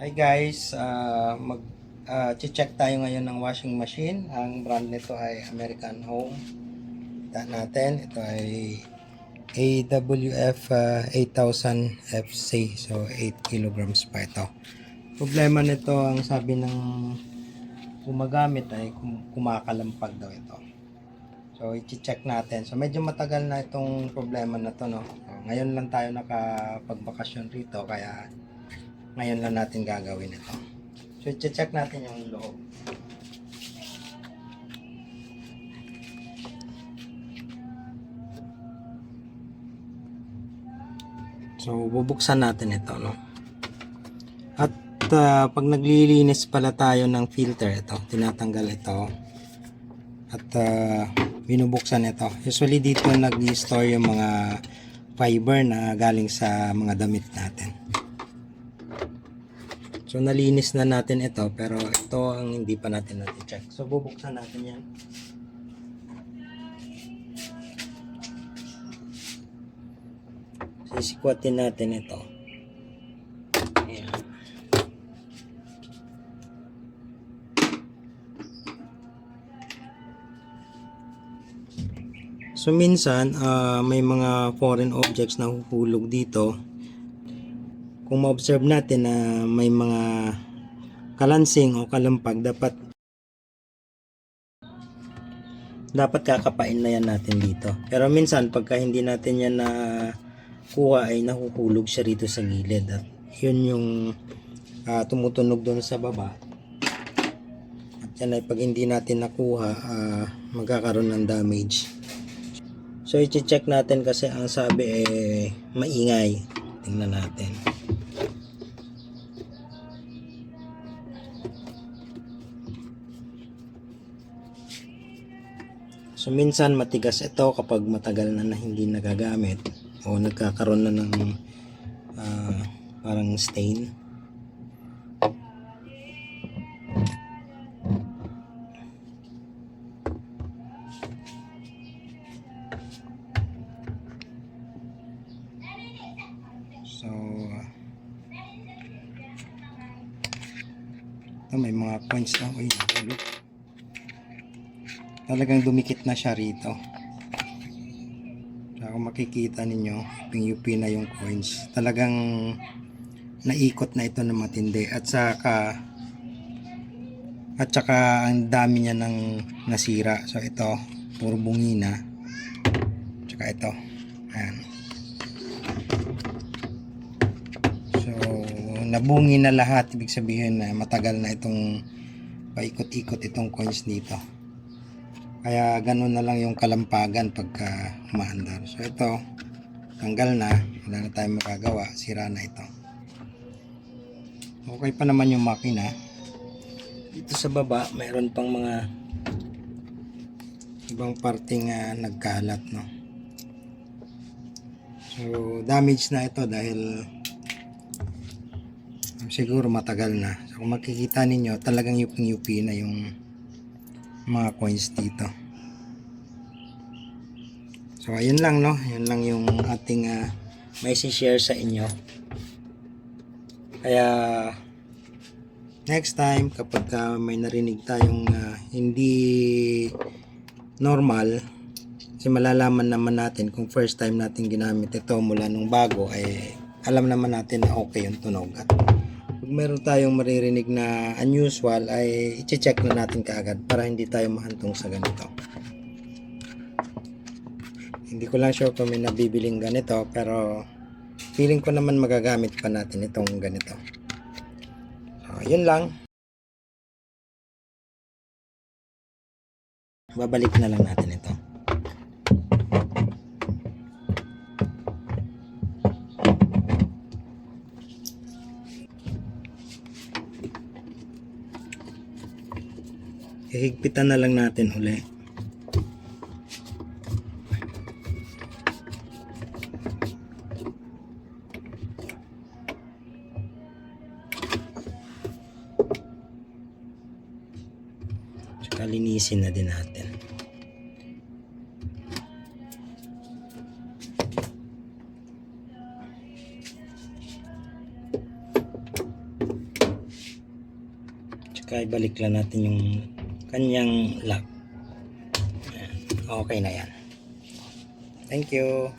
Hi guys, ah, mag ah, check tayo ngayon ng washing machine. Ang brand nito ay American Home. Kita natin, ito ay AWF ah, 8000 FC. So 8 kilograms pa ito. Problema nito, ang sabi ng gumagamit ay kum- kumakalampag daw ito. So i-check natin. So medyo matagal na itong problema na to no. So, ngayon lang tayo nakapagbakasyon rito kaya ngayon lang natin gagawin ito. So, check natin yung loob. So, bubuksan natin ito, no? At ah, pag naglilinis pala tayo ng filter, ito, tinatanggal ito. At ah, binubuksan ito. Usually dito nag-store yung mga fiber na galing sa mga damit natin. So nalinis na natin ito pero ito ang hindi pa natin natin check. So bubuksan natin yan. Sisikwatin natin ito. Ayan. So minsan ah, may mga foreign objects na huhulog dito kung ma-observe natin na may mga kalansing o kalampag dapat dapat kakapain na yan natin dito. Pero minsan pagka hindi natin yan na kuha ay nahuhulog siya rito sa gilid. At yun yung ah, tumutunog doon sa baba. At yan ay pag hindi natin nakuha ah, magkakaroon ng damage. So i-check natin kasi ang sabi eh maingay. Tingnan natin So minsan matigas ito kapag matagal na, na hindi nagagamit o nagkakaroon na ng ah, parang stain. So ito may mga coins na. Uy, nahulog talagang dumikit na siya rito. So, kung makikita ninyo, yung na yung coins. Talagang naikot na ito na matindi. At saka at saka ang dami niya ng nasira. So ito, puro bungina. Tsaka ito. Ayan. So, nabungi na lahat. Ibig sabihin na matagal na itong paikot-ikot itong coins dito. Kaya ganun na lang yung kalampagan pagka umaandar. So ito, tanggal na. Wala na tayong makagawa. Sira na ito. Okay pa naman yung makina. Dito sa baba, mayroon pang mga ibang parting uh, nagkalat. No? So, damage na ito dahil siguro matagal na. So, kung makikita ninyo, talagang yuping-yupi na yung mga coins dito. So ayun lang no, yun lang yung ating uh, may share sa inyo. Kaya next time kapag uh, may narinig tayong uh, hindi normal kasi malalaman naman natin kung first time natin ginamit ito mula nung bago ay alam naman natin na okay yung tunog at meron tayong maririnig na unusual ay i-check na natin kaagad para hindi tayo mahantong sa ganito. Hindi ko lang sure kung may nabibiling ganito pero feeling ko naman magagamit pa natin itong ganito. So, yun lang. Babalik na lang natin ito. Hihigpitan na lang natin uli. Tsaka linisin na din natin. Tsaka ibalik lang natin yung kanyang lock. Okay na yan. Thank you.